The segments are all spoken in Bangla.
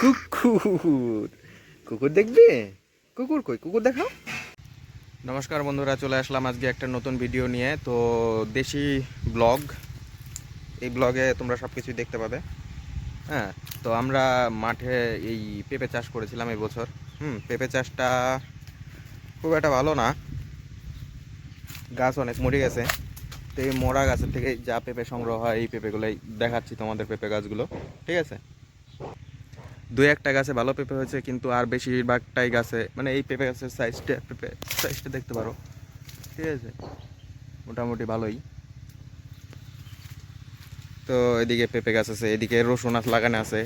কুকুর। কুকুর দেখবে? কুকুর কই? কুকুর দেখাও। নমস্কার বন্ধুরা, চলে আসলাম আজকে একটা নতুন ভিডিও নিয়ে। তো দেশি ব্লগ, এই ব্লগে তোমরা সব কিছুই দেখতে পাবে। হ্যাঁ তো আমরা মাঠে এই পেঁপে চাষ করেছিলাম এই বছর। হুম, পেঁপে চাষটা খুব একটা ভালো না। গাছ অনেক মরে গেছে। তো এই মরা গাছের থেকে যা পেঁপে সংগ্রহ হয়, এই পেঁপেগুলোই দেখাচ্ছি তোমাদের পেঁপে গাছগুলো। ঠিক আছে? দুই একটা গাছে ভালো পেঁপে হয়েছে, কিন্তু আর বেশিরভাগটাই গাছে মানে এই পেঁপে গাছের সাইজটা পেঁপে সাইজটা দেখতে পারো। ঠিক আছে? মোটামুটি ভালোই। তো এদিকে পেঁপে গাছ আছে, এদিকে রসুন আছ লাগানো আছে।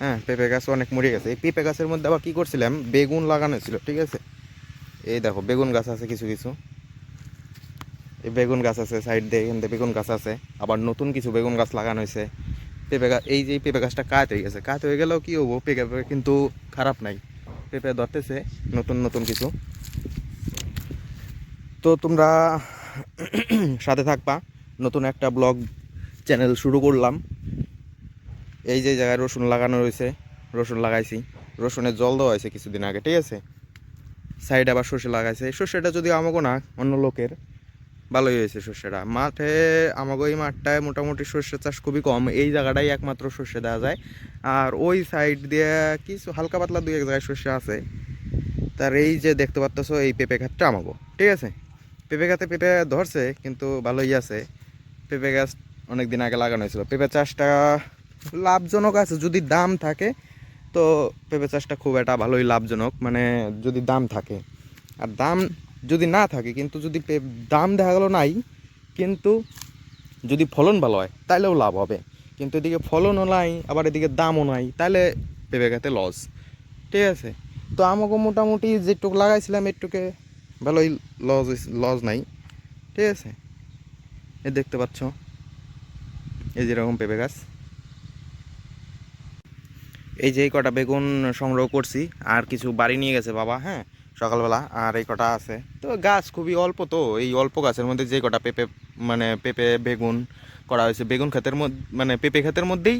হ্যাঁ পেঁপে গাছ অনেক মরে গেছে। এই পেঁপে গাছের মধ্যে আবার কী করছিলাম? বেগুন লাগানো ছিল, ঠিক আছে? এই দেখো, বেগুন গাছ আছে কিছু কিছু। এই বেগুন গাছ আছে সাইড দিয়ে এখান থেকে বেগুন গাছ আছে। আবার নতুন কিছু বেগুন গাছ লাগানো হয়েছে। পেঁপে গাছ এই যে পেঁপে গাছটা কাত হয়ে গেছে। কাত হয়ে গেলেও কী হব? পেঁপে কিন্তু খারাপ নাই। পেঁপে ধরতেছে নতুন নতুন কিছু। তো তোমরা সাথে থাকবা। নতুন একটা ব্লগ চ্যানেল শুরু করলাম। এই যে জায়গায় রসুন লাগানো রয়েছে। রসুন লাগাইছি। রসুনের জল দেওয়া হয়েছে কিছুদিন আগে, ঠিক আছে? সাইডে আবার সর্ষে লাগাইছে। সর্ষেটা যদি আমাকে না, অন্য লোকের। ভালোই হয়েছে সর্ষেটা। মাঠে আমাকে এই মাঠটায় মোটামুটি সর্ষে চাষ খুবই কম, এই জায়গাটাই একমাত্র সর্ষে দেওয়া যায়। আর ওই সাইড দিয়ে কিছু হালকা পাতলা দুই এক জায়গায় সর্ষে আছে। তার এই যে দেখতে পাচ্ছ এই পেঁপে ঘাটটা আমাকে ঠিক আছে? পেঁপে গাছে পেঁপে ধরছে, কিন্তু ভালোই আছে। পেঁপে গাছ অনেক দিন আগে লাগানো হয়েছিল। পেঁপে চাষটা লাভজনক আছে, যদি দাম থাকে, তো পেঁপে চাষটা খুব একটা ভালোই লাভজনক মানে যদি দাম থাকে। আর দাম যদি না থাকে, কিন্তু যদি দাম দেখা গেলো নাই, কিন্তু যদি ফলন ভালো হয় তাহলেও লাভ হবে। কিন্তু এদিকে ফলনও নাই, আবার এদিকে দামও নাই তাহলে পেঁপে লস। ঠিক আছে? তো আমাকে মোটামুটি যেটুকু লাগাইছিলাম এটুকে, ভালোই লস লস নাই। ঠিক আছে? এ দেখতে পাচ্ছ? এই যেরকম পেঁপে গাছ। এই যে কটা বেগুন সংগ্রহ করছি, আর কিছু বাড়ি নিয়ে গেছে বাবা হ্যাঁ? সকালবেলা, আর এই কটা আছে। তো গাছ খুবই অল্প তো, এই অল্প গাছের মধ্যে যে কটা পেঁপে মানে পেঁপে, বেগুন করা হয়েছে, বেগুন ক্ষেতের মধ্যে মানে পেঁপে ক্ষেতের মধ্যেই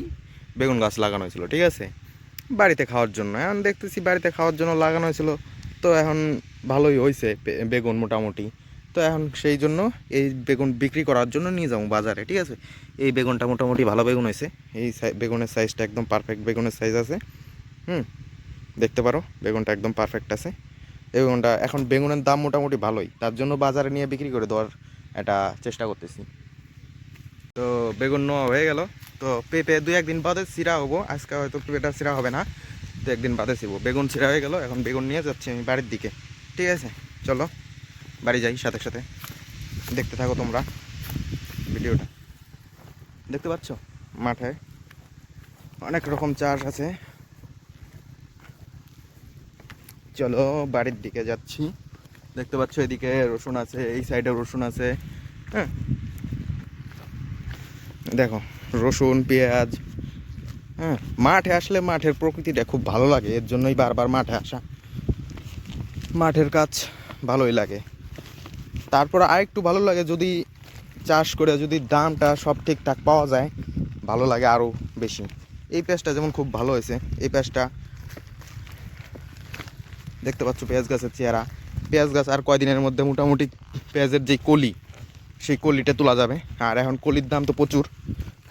বেগুন গাছ লাগানো হয়েছিল, ঠিক আছে? বাড়িতে খাওয়ার জন্য, এখন দেখতেছি বাড়িতে খাওয়ার জন্য লাগানো হয়েছিল, তো এখন ভালোই হয়েছে বেগুন মোটামুটি। তো এখন সেই জন্য এই বেগুন বিক্রি করার জন্য নিয়ে যাব বাজারে, ঠিক আছে? এই বেগুনটা মোটামুটি ভালো বেগুন হয়েছে, এই বেগুনের সাইজটা একদম পারফেক্ট বেগুনের সাইজ আছে, হুম? দেখতে পারো, বেগুনটা একদম পারফেক্ট আছে। বেগুনটা এখন বেগুনের দাম মোটামুটি ভালোই। তার জন্য বাজারে নিয়ে বিক্রি করে দেওয়ার একটা চেষ্টা করতেছি। তো বেগুন নেওয়া হয়ে গেল। তো পেঁপে দুই একদিন বাদে চিরা হব। আজকে হয়তো পেঁপেটা চিরা হবে না। দু একদিন বাদে ছিবো বেগুন চিরা হয়ে গেল। এখন বেগুন নিয়ে যাচ্ছি আমি বাড়ির দিকে। ঠিক আছে? চলো, বাড়ি যাই সাথে সাথে। দেখতে থাকো তোমরা ভিডিওটা। দেখতে পাচ্ছ? মাঠে অনেক রকম চাষ আছে। চলো বাড়ির দিকে যাচ্ছি। দেখতে পাচ্ছ এদিকে রসুন আছে, এই সাইডে রসুন আছে। হ্যাঁ। দেখো, রসুন, পেঁয়াজ হ্যাঁ মাঠে আসলে মাঠের প্রকৃতিটা খুব ভালো লাগে, এর জন্যই বারবার মাঠে আসা। মাঠের কাজ ভালোই লাগে। তারপর আরেকটু ভালো লাগে যদি চাষ করে যদি দামটা সব ঠিকঠাক পাওয়া যায়, ভালো লাগে আরও বেশি। এই পেঁয়াজটা যেমন খুব ভালো হয়েছে, এই পেঁয়াজটা দেখতে পাচ্ছ পেঁয়াজ গাছের চেহারা। পেঁয়াজ গাছ আর কয়দিনের মধ্যে মোটামুটি পেঁয়াজের যে কলি, সেই কলিটা তোলা যাবে। আর এখন কলির দাম তো প্রচুর।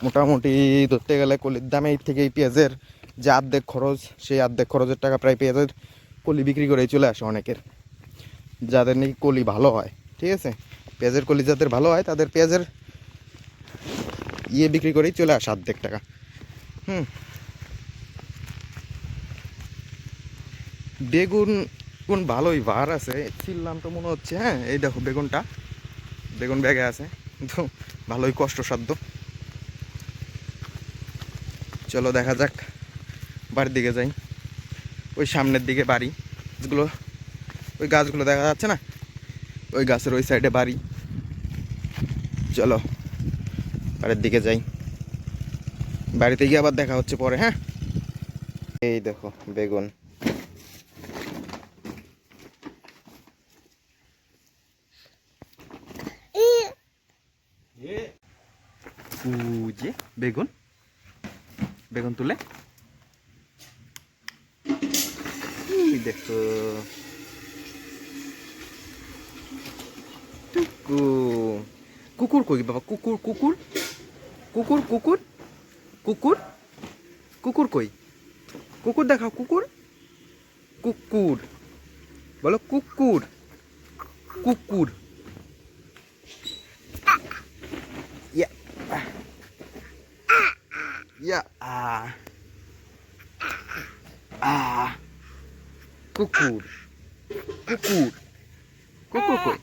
মোটামুটি ধরতে গেলে কলির দামেই থেকে পেঁয়াজের যে অর্ধেক খরচ, সেই অর্ধেক খরচের টাকা প্রায় পেঁয়াজের কলি বিক্রি করেই চলে আসে অনেকের। যাদের নাকি কলি ভালো হয়, ঠিক আছে? পেঁয়াজের কলি যাদের ভালো হয়, তাদের পেঁয়াজের ইয়ে বিক্রি করেই চলে আসে অর্ধেক টাকা। হুম। বেগুন কোন ভালোই ভার আছে। ছিললাম তো মনে হচ্ছে হ্যাঁ এই দেখো বেগুনটা। বেগুন ব্যাগে আছে, কিন্তু ভালোই কষ্টসাধ্য। চলো দেখা যাক, বাড়ির দিকে যাই। ওই সামনের দিকে বাড়ি। যেগুলো, ওই গাছগুলো দেখা যাচ্ছে না? ওই গাছের ওই সাইডে বাড়ি। চলো, বাড়ির দিকে যাই। বাড়িতে গিয়ে আবার দেখা হচ্ছে পরে হ্যাঁ? এই দেখো, বেগুন। যে বেগুন। বেগুন তুলে। দেখো। কুকুর কই বাবা? কুকুর কুকুর। কুকুর কুকুর। কুকুর। কুকুর কই? কুকুর দেখাও, কুকুর। কুকুর। বলো কুকুর। কুকুর। আ Ah. কুকুর কুকুর কুকুর কই